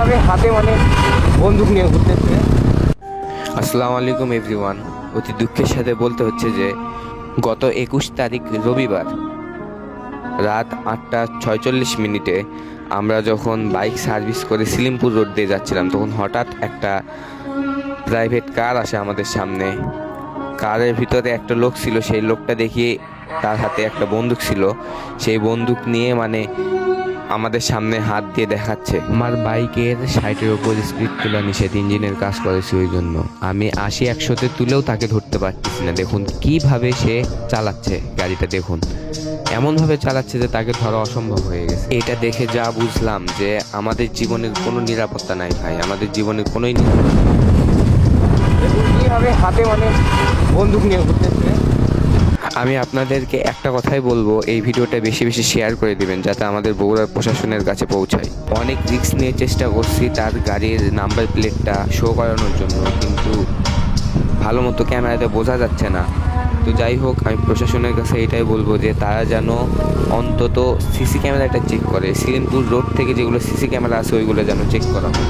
এইভাবে হাতে মানে বন্দুক নিয়ে ঘুরতেছে আসসালামু আলাইকুম, এভরিওয়ান। অতি দুঃখের সাথে বলতে হচ্ছে যে, গত একুশ তারিখ রবিবার রাত আটটা ছয়চল্লিশ মিনিটে আমরা যখন বাইক সার্ভিস করে সিলিমপুর রোড দিয়ে যাচ্ছিলাম, তখন হঠাৎ একটা প্রাইভেট কার আসে আমাদের সামনে। কারের ভিতরে একটা লোক ছিল সেই লোকটা দেখিয়ে তার হাতে একটা বন্দুক ছিল। সেই বন্দুক নিয়ে মানে আমাদের সামনে হাত দিয়ে দেখাচ্ছে। আমার বাইকের সাইটের ওপর স্পিড তোলা নিষেধ ইঞ্জিনের কাজ করেছি ওই জন্য। আমি আশি একশোতে তুলেও তাকে ধরতে পারতেছি না। দেখুন কীভাবে সে চালাচ্ছে গাড়িটা দেখুন। এমনভাবে চালাচ্ছে যে তাকে ধরা অসম্ভব হয়ে গেছে। এটা দেখে যা বুঝলাম যে আমাদের জীবনের কোনো নিরাপত্তা নাই ভাই। আমাদের জীবনের কোনোই নিরাপত্তা কীভাবে হাতে মানে বন্দুক নিয়ে ঘুরতেছে আমি আপনাদেরকে একটা কথাই বলব, এই ভিডিওটা বেশি বেশি শেয়ার করে দিবেন, যাতে আমাদের বগুড়ার প্রশাসনের কাছে পৌঁছায়। অনেক রিস্ক নিয়ে চেষ্টা করছি তার গাড়ির নাম্বার প্লেটটা শো করানোর জন্য, কিন্তু ভালো মতো ক্যামেরাতে বোঝা যাচ্ছে না। তো যাই হোক, আমি প্রশাসনের কাছে এটাই বলব যে, তারা যেন অন্তত সিসি ক্যামেরাটা চেক করে। সিলিমপুর রোড থেকে যেগুলো সিসি ক্যামেরা আছে, ওইগুলো যেন চেক করা হয়।